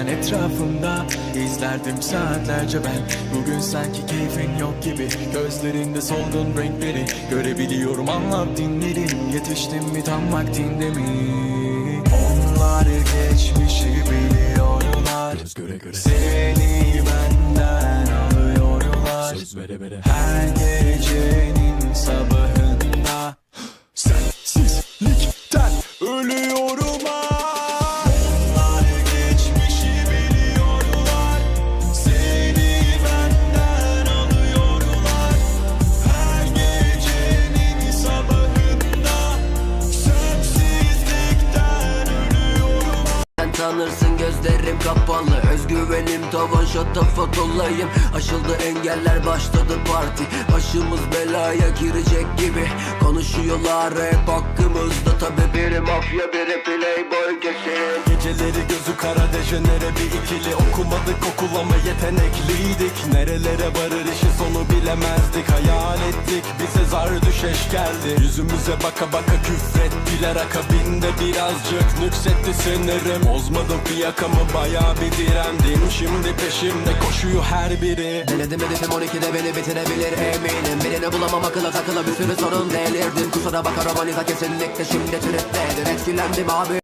sen etrafımda izlerdim saatlerce ben. Bugün sanki keyfin yok gibi Gözlerinde solgun renkleri Görebiliyorum. Anlat dinlerim Yetiştim mi tam vaktinde mi? Onlar geçmişi biliyorlar. Göz göre göre. Seni benden alıyorlar. Söz vere vere Her gecenin Sen tanırsın gözlerim kapalı. Özgüvenim tavan şatafat olayım. Aşıldı engeller başladı parti. Başımız belaya girecek gibi. Konuşuyorlar hep hakkımızda. Tabi biri mafya biri playboy kesin Geceleri gözü kara dejenere bir ikili. Okumadık okul ama yetenekliydik. Nerelere varır işin sonu bilemezdik. Hayal düşeş geldi Yüzümüze baka baka küfrettiler Akabinde birazcık nüksetti sinirim. Bozmadım fiyakamı bayağı bir direndim. Şimdi peşimde koşuyor her biri. Denedim hedefim 12'de beni bitirebilir eminim. Birini bulamam akıla takıla bir sürü sorun delirdim Kusura bakar romaniza kesinlikle şimdi tripledim Etkilendim abi